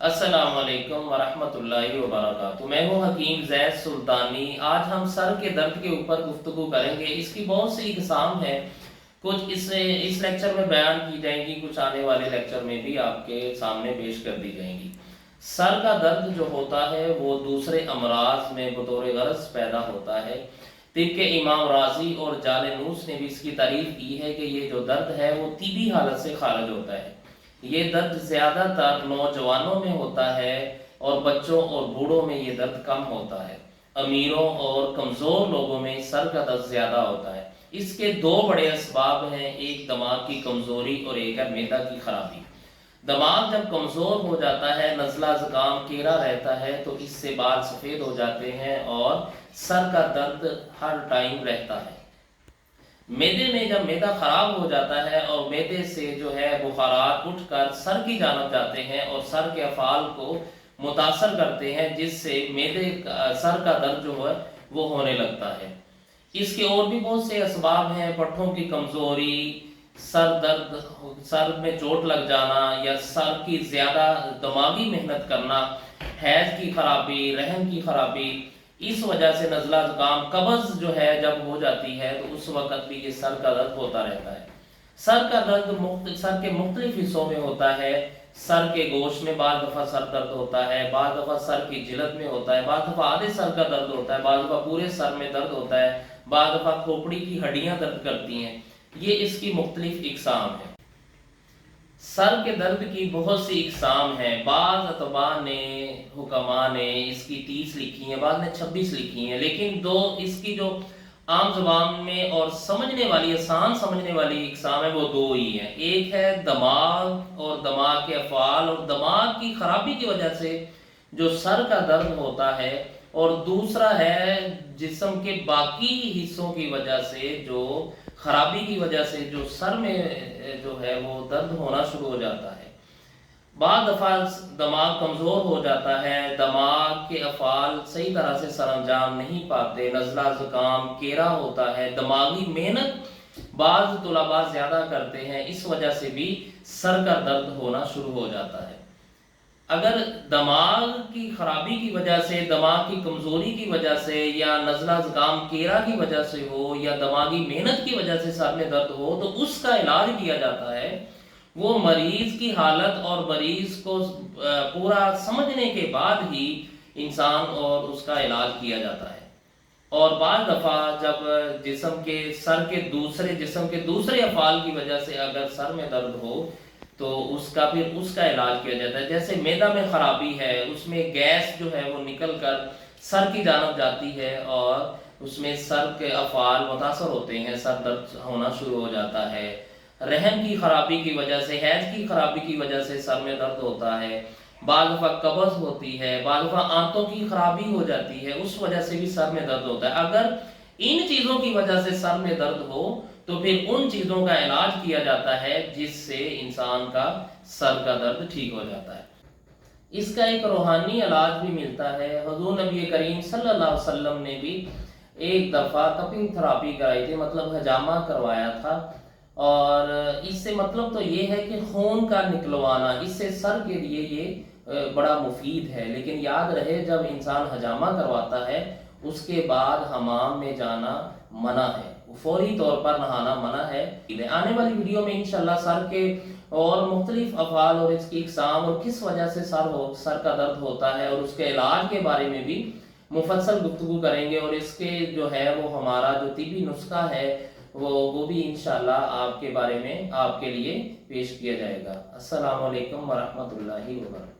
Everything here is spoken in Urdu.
السلام علیکم ورحمۃ اللہ وبرکاتہ۔ میں ہوں حکیم زید سلطانی۔ آج ہم سر کے درد کے اوپر گفتگو کریں گے۔ اس کی بہت سی اقسام ہیں۔ کچھ اس اس لیکچر میں بیان کی جائیں گی، کچھ آنے والے لیکچر میں بھی آپ کے سامنے پیش کر دی جائیں گی۔ سر کا درد جو ہوتا ہے، وہ دوسرے امراض میں بطور غرض پیدا ہوتا ہے۔ طب کے امام راضی اور جال نوس نے بھی اس کی تعریف کی ہے کہ یہ جو درد ہے، وہ طبی حالت سے خارج ہوتا ہے۔ یہ درد زیادہ تر نوجوانوں میں ہوتا ہے اور بچوں اور بوڑھوں میں یہ درد کم ہوتا ہے۔ امیروں اور کمزور لوگوں میں سر کا درد زیادہ ہوتا ہے۔ اس کے دو بڑے اسباب ہیں، ایک دماغ کی کمزوری اور ایک میدا کی خرابی۔ دماغ جب کمزور ہو جاتا ہے، نزلہ زکام کیرا رہتا ہے، تو اس سے بال سفید ہو جاتے ہیں اور سر کا درد ہر ٹائم رہتا ہے۔ میدے میں جب میدا خراب ہو جاتا ہے اور میدے سے جو ہے بخارات اٹھ کر سر کی جانب جاتے ہیں اور سر کے افعال کو متاثر کرتے ہیں، جس سے میدے سر کا درد جو ہے وہ ہونے لگتا ہے۔ اس کے اور بھی بہت سے اسباب ہیں، پٹھوں کی کمزوری، سر درد، سر میں چوٹ لگ جانا یا سر کی زیادہ دماغی محنت کرنا حیض کی خرابی، رحم کی خرابی اس وجہ سے نزلہ زکام قبض جو ہے جب ہو جاتی ہے تو اس وقت بھی یہ سر کا درد ہوتا رہتا ہے۔ سر کا درد سر کے مختلف حصوں میں ہوتا ہے۔ سر کے گوشت میں بعض دفعہ سر درد ہوتا ہے، بعض دفعہ سر کی جلد میں ہوتا ہے، بعض دفعہ آدھے سر کا درد ہوتا ہے، بعض دفعہ پورے سر میں درد ہوتا ہے، بعض دفعہ کھوپڑی کی ہڈیاں درد کرتی ہیں۔ یہ اس کی مختلف اقسام ہے سر کے درد کی بہت سی اقسام ہیں۔ بعض اطباء نے حکمہ نے اس کی تیس لکھی ہیں، بعض نے چھبیس لکھی ہیں، لیکن دو، اس کی جو عام زبان میں اور سمجھنے والی، آسان سمجھنے والی اقسام ہے وہ دو ہی ہیں۔ ایک ہے دماغ اور دماغ کے افعال، اور دماغ کی خرابی کی وجہ سے جو سر کا درد ہوتا ہے اور دوسرا ہے جسم کے باقی حصوں کی وجہ سے جو خرابی کی وجہ سے جو سر میں جو ہے وہ درد ہونا شروع ہو جاتا ہے۔ بعض دفعہ دماغ کمزور ہو جاتا ہے، دماغ کے افعال صحیح طرح سے سر انجام نہیں پاتے، نزلہ زکام، کیرا ہوتا ہے، دماغی محنت بعض طلباء زیادہ کرتے ہیں، اس وجہ سے بھی سر کا درد ہونا شروع ہو جاتا ہے۔ اگر دماغ کی خرابی کی وجہ سے، دماغ کی کمزوری کی وجہ سے یا نزلہ زکام کیرا کی وجہ سے ہو یا دماغی محنت کی وجہ سے سر میں درد ہو، تو اس کا علاج کیا جاتا ہے۔ وہ مریض کی حالت اور مریض کو پورا سمجھنے کے بعد ہی انسان اور اس کا علاج کیا جاتا ہے۔ اور بعض دفعہ جب جسم کے سر کے دوسرے، جسم کے دوسرے افعال کی وجہ سے اگر سر میں درد ہو تو اس کا پھر اس کا علاج کیا جاتا ہے۔ جیسے میدا میں خرابی ہے، اس میں گیس جو ہے وہ نکل کر سر کی جانب جاتی ہے اور اس میں سر کے افعال متاثر ہوتے ہیں، سر درد ہونا شروع ہو جاتا ہے۔ رحم کی خرابی کی وجہ سے حیض کی خرابی کی وجہ سے سر میں درد ہوتا ہے۔ بعض دفعہ قبض ہوتی ہے، بعض دفعہ آنتوں کی خرابی ہو جاتی ہے، اس وجہ سے بھی سر میں درد ہوتا ہے۔ اگر ان چیزوں کی وجہ سے سر میں درد ہو تو پھر ان چیزوں کا علاج کیا جاتا ہے جس سے انسان کا سر کا درد ٹھیک ہو جاتا ہے۔ اس کا ایک روحانی علاج بھی ملتا ہے۔ حضور نبی کریم صلی اللہ علیہ وسلم نے بھی ایک دفعہ کپنگ تھراپی کرائی تھی مطلب حجامہ کروایا تھا۔ اور اس سے مطلب تو یہ ہے کہ خون کا نکلوانا، اس سے سر کے لیے یہ بڑا مفید ہے۔ لیکن یاد رہے، جب انسان حجامہ کرواتا ہے، اس کے بعد حمام میں جانا منع ہے۔ فوری طور پر نہانا منع ہے۔ آنے والی ویڈیو میں انشاءاللہ سر کے اور مختلف افعال اور اس کی اقسام اور کس وجہ سے سر ہو سر کا درد ہوتا ہے اور اس کے علاج کے بارے میں بھی مفصل گفتگو کریں گے اور اس کے جو ہے وہ ہمارا جو طبی نسخہ ہے، وہ وہ بھی انشاءاللہ آپ کے بارے میں آپ کے لیے پیش کیا جائے گا۔ السلام علیکم ورحمۃ اللہ وبرکاتہ۔